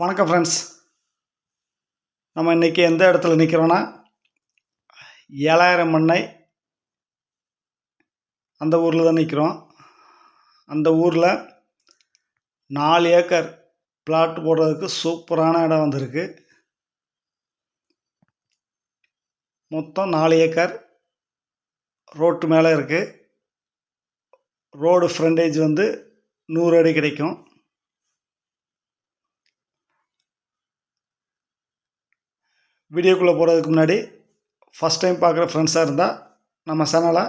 வணக்கம் ஃப்ரெண்ட்ஸ் நம்ம இன்றைக்கி எந்த இடத்துல நிற்கிறோன்னா ஏழாயிரம் மண்ணை அந்த ஊரில் தான் நிற்கிறோம் அந்த ஊரில் நாலு ஏக்கர் பிளாட் போடுறதுக்கு சூப்பரான இடம் வந்திருக்கு. மொத்தம் நாலு ஏக்கர் ரோட்டு மேலே இருக்குது ரோடு ஃப்ரண்டேஜ் வந்து நூறு அடி கிடைக்கும். வீடியோக்குள்ளே போகிறதுக்கு முன்னாடி ஃபஸ்ட் டைம் பார்க்குற ஃப்ரெண்ட்ஸாக இருந்தால் நம்ம சேனலை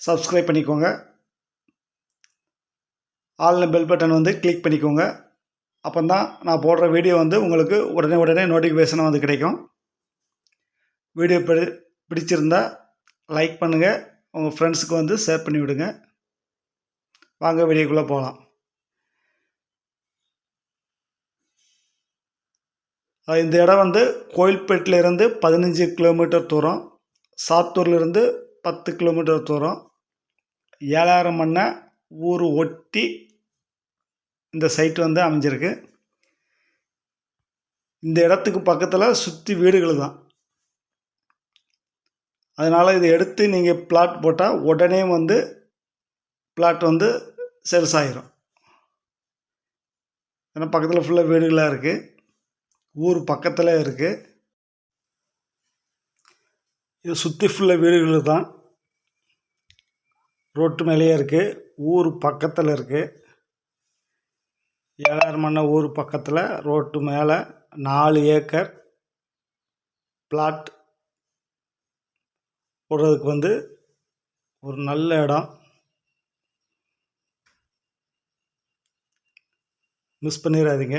சப்ஸ்கிரைப் பண்ணிக்கோங்க. ஆன்லைன் பெல் பட்டன் வந்து கிளிக் பண்ணிக்கோங்க. அப்போ தான் நான் போடுற வீடியோ வந்து உங்களுக்கு உடனே உடனே நோட்டிஃபிகேஷன் வந்து கிடைக்கும். வீடியோ பிடி பிடிச்சிருந்தா லைக் பண்ணுங்கள் உங்கள் ஃப்ரெண்ட்ஸுக்கு வந்து ஷேர் பண்ணி விடுங்க வாங்க வீடியோக்குள்ளே போகலாம். இந்த இடம் வந்து கோயில்பேட்டிலேருந்து பதினஞ்சு கிலோமீட்டர் தூரம் சாத்தூர்லேருந்து பத்து கிலோமீட்டர் தூரம். ஏழாயிரம் மண்ணை ஊர் ஒட்டி இந்த சைட் வந்து அமைஞ்சிருக்கு. இந்த இடத்துக்கு பக்கத்தில் சுற்றி வீடுகள் தான். அதனால் இதை எடுத்து நீங்கள் பிளாட் போட்டால் உடனே வந்து பிளாட் வந்து சேல்ஸ் ஆகிரும் ஏன்னா பக்கத்தில் ஃபுல்லாக வீடுகளாக இருக்குது ஊர் பக்கத்தில் இருக்குது இது சுற்றி ஃபுல்லாக வீடுகள் தான். ரோட்டு மேலேயே இருக்குது ஊர் பக்கத்தில் இருக்குது ஏழாயிரம் மண்ண ஊர் பக்கத்தில் ரோட்டு மேலே நாலு ஏக்கர் பிளாட் போடுறதுக்கு வந்து ஒரு நல்ல இடம். மிஸ் பண்ணிடாதீங்க.